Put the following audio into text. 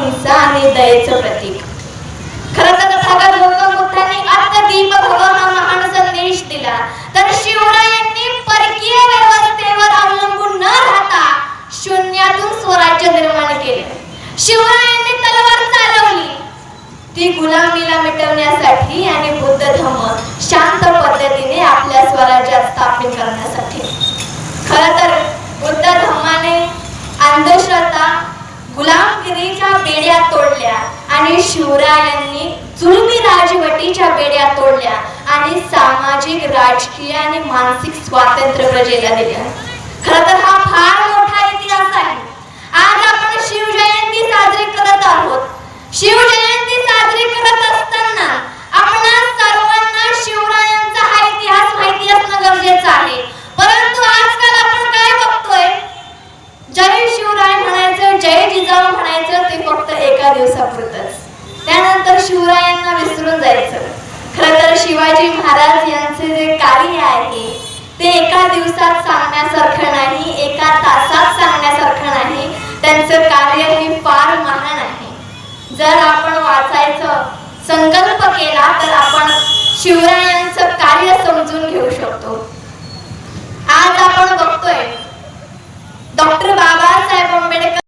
अहिंसा आणि दयेचं प्रतीक. खर तर तथागत गौतम बुद्धांनी आत्मदीप भव हा महान संदेश दिला तर शिवरायांनी परकीय व्यवस्थेवर अवलंबून न राहता शून्यातून स्वराज्य निर्माण केले. शिवरायांनी तलवार चालवली. ती गुलामीला मिटवण्यासाठी आणि बुद्ध धर्म शिवरायांनी जुलमी राजवटीच्या बेड्या तोडल्या आणि सामाजिक राजकीय आणि मानसिक स्वातंत्र्य प्रजेला दिल्या. खर तर हा फार मोठा इतिहास आहे. आज आपण शिवजयंती साजरी करत आहोत. शिवजयंती साजरी करत असताना आपण सर्वांना शिवरायांचा हा इतिहास माहिती असणं गरजेचं आहे. परंतु आजकाल आपण काय बघतोय? जय शिवराय म्हणायचं जय जिजाऊ म्हणायचं ते फक्त एका दिवसापुरतच. त्यानंतर शिवरायांना विसरून जायचं. खरं तर शिवाजी महाराज यांचे जे कार्य आहे ते एका दिवसात सांगण्यासारखं नाही एका तासात सांगण्यासारखं नाही. त्यांचं कार्य हे फार महान आहे. जर आपण वाचायचं संकल्प केला तर आपण शिवराय